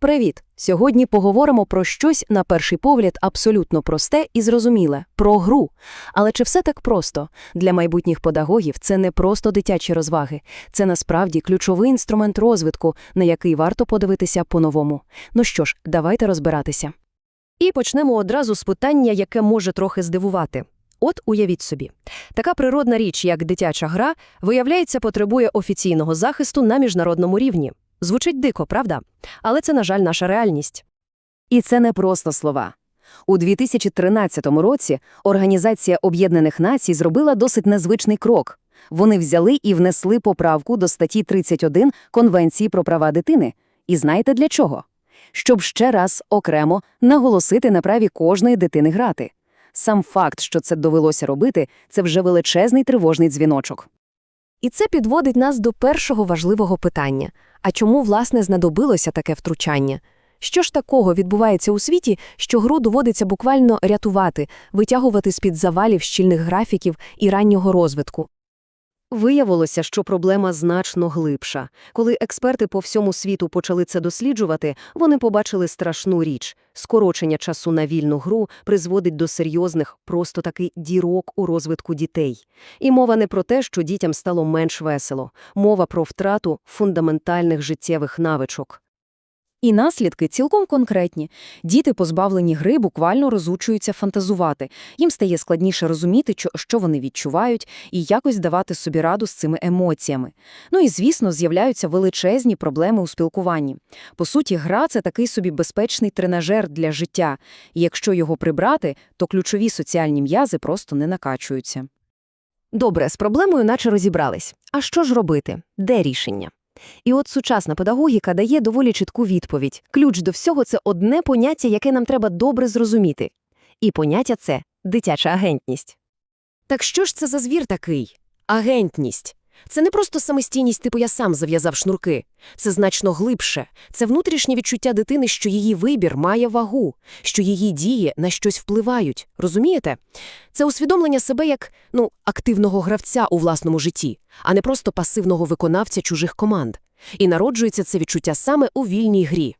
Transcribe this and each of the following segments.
Привіт! Сьогодні поговоримо про щось, на перший погляд, абсолютно просте і зрозуміле – про гру. Але чи все так просто? Для майбутніх педагогів це не просто дитячі розваги. Це насправді ключовий інструмент розвитку, на який варто подивитися по-новому. Ну що ж, давайте розбиратися. І почнемо одразу з питання, яке може трохи здивувати. От уявіть собі, така природна річ, як дитяча гра, виявляється, потребує офіційного захисту на міжнародному рівні. Звучить дико, правда? Але це, на жаль, наша реальність. І це не просто слова. У 2013 році Організація Об'єднаних Націй зробила досить незвичний крок. Вони взяли і внесли поправку до статті 31 Конвенції про права дитини. І знаєте для чого? Щоб ще раз окремо наголосити на праві кожної дитини грати. Сам факт, що це довелося робити, це вже величезний тривожний дзвіночок. І це підводить нас до першого важливого питання. А чому, власне, знадобилося таке втручання? Що ж такого відбувається у світі, що гру доводиться буквально рятувати, витягувати з-під завалів щільних графіків і раннього розвитку? Виявилося, що проблема значно глибша. Коли експерти по всьому світу почали це досліджувати, вони побачили страшну річ. Скорочення часу на вільну гру призводить до серйозних, просто таки дірок у розвитку дітей. І мова не про те, що дітям стало менш весело. Мова про втрату фундаментальних життєвих навичок. І наслідки цілком конкретні. Діти, позбавлені гри, буквально розучуються фантазувати. Їм стає складніше розуміти, що- вони відчувають, і якось давати собі раду з цими емоціями. Ну і, звісно, з'являються величезні проблеми у спілкуванні. По суті, гра – це такий собі безпечний тренажер для життя. І якщо його прибрати, то ключові соціальні м'язи просто не накачуються. Добре, з проблемою наче розібрались. А що ж робити? Де рішення? І от сучасна педагогіка дає доволі чітку відповідь. Ключ до всього – це одне поняття, яке нам треба добре зрозуміти. І поняття це – дитяча агентність. Так що ж це за звір такий? Агентність. Це не просто самостійність, типу я сам зав'язав шнурки. Це значно глибше. Це внутрішнє відчуття дитини, що її вибір має вагу, що її дії на щось впливають. Розумієте? Це усвідомлення себе як, ну, активного гравця у власному житті, а не просто пасивного виконавця чужих команд. І народжується це відчуття саме у вільній грі.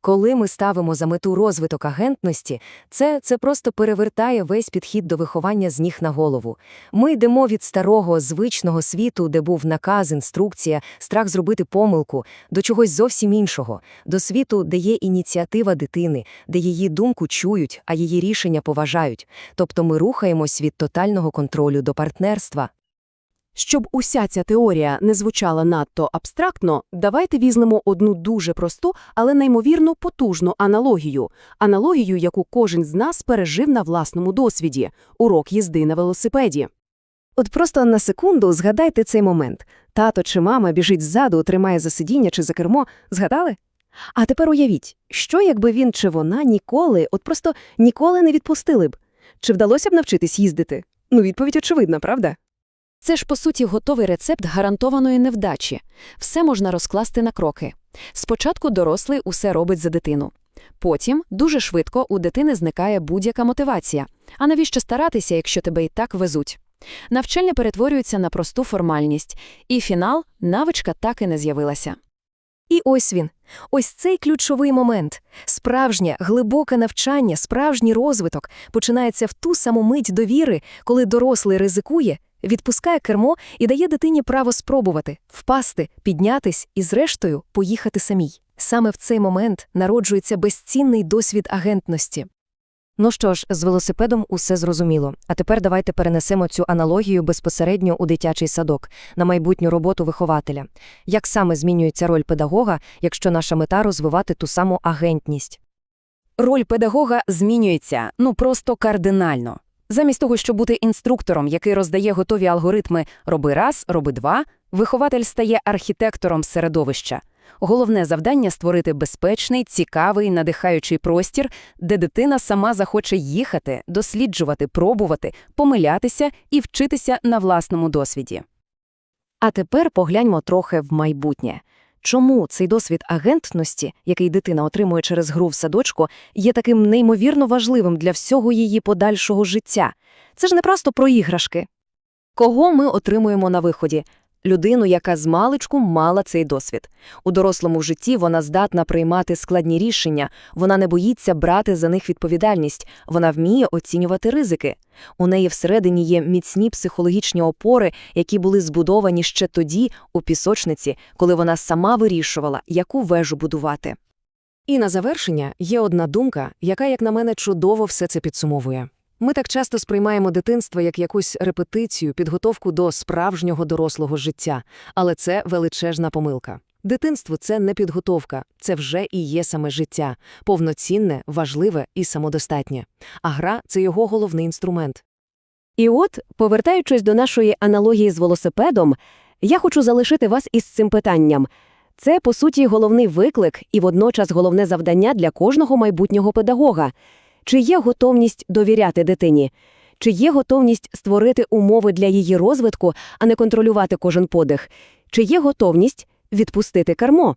Коли ми ставимо за мету розвиток агентності, це, це просто перевертає весь підхід до виховання з ніг на голову. Ми йдемо від старого, звичного світу, де був наказ, інструкція, страх зробити помилку, до чогось зовсім іншого, до світу, де є ініціатива дитини, де її думку чують, а її рішення поважають. Тобто ми рухаємось від тотального контролю до партнерства. Щоб уся ця теорія не звучала надто абстрактно, давайте візьмемо одну дуже просту, але неймовірно потужну аналогію. Аналогію, яку кожен з нас пережив на власному досвіді – урок їзди на велосипеді. От просто на секунду згадайте цей момент. Тато чи мама біжить ззаду, тримає за сидіння чи за кермо. Згадали? А тепер уявіть, що якби він чи вона ніколи, от просто ніколи не відпустили б? Чи вдалося б навчитись їздити? Ну, відповідь очевидна, правда? Це ж, по суті, готовий рецепт гарантованої невдачі. Все можна розкласти на кроки. Спочатку дорослий усе робить за дитину. Потім, дуже швидко, у дитини зникає будь-яка мотивація. А навіщо старатися, якщо тебе і так везуть? Навчання перетворюється на просту формальність. І фінал – навичка так і не з'явилася. І ось він. Ось цей ключовий момент. Справжнє, глибоке навчання, справжній розвиток починається в ту саму мить довіри, коли дорослий ризикує, відпускає кермо і дає дитині право спробувати, впасти, піднятись і, зрештою, поїхати самій. Саме в цей момент народжується безцінний досвід агентності. Ну що ж, з велосипедом усе зрозуміло. А тепер давайте перенесемо цю аналогію безпосередньо у дитячий садок, на майбутню роботу вихователя. Як саме змінюється роль педагога, якщо наша мета розвивати ту саму агентність? Роль педагога змінюється, ну просто кардинально. Замість того, щоб бути інструктором, який роздає готові алгоритми «роби раз, роби два», вихователь стає архітектором середовища. Головне завдання – створити безпечний, цікавий, надихаючий простір, де дитина сама захоче їхати, досліджувати, пробувати, помилятися і вчитися на власному досвіді. А тепер погляньмо трохи в майбутнє. Чому цей досвід агентності, який дитина отримує через гру в садочку, є таким неймовірно важливим для всього її подальшого життя? Це ж не просто про іграшки. Кого ми отримуємо на виході? Людину, яка з маличку мала цей досвід. У дорослому житті вона здатна приймати складні рішення, вона не боїться брати за них відповідальність, вона вміє оцінювати ризики. У неї всередині є міцні психологічні опори, які були збудовані ще тоді, у пісочниці, коли вона сама вирішувала, яку вежу будувати. І на завершення є одна думка, яка, як на мене, чудово все це підсумовує. Ми так часто сприймаємо дитинство як якусь репетицію, підготовку до справжнього дорослого життя, але це величезна помилка. Дитинство це не підготовка, це вже і є саме життя, повноцінне, важливе і самодостатнє. А гра це його головний інструмент. І от, повертаючись до нашої аналогії з велосипедом, я хочу залишити вас із цим питанням. Це, по суті, головний виклик і водночас головне завдання для кожного майбутнього педагога. Чи є готовність довіряти дитині? Чи є готовність створити умови для її розвитку, а не контролювати кожен подих? Чи є готовність відпустити кермо?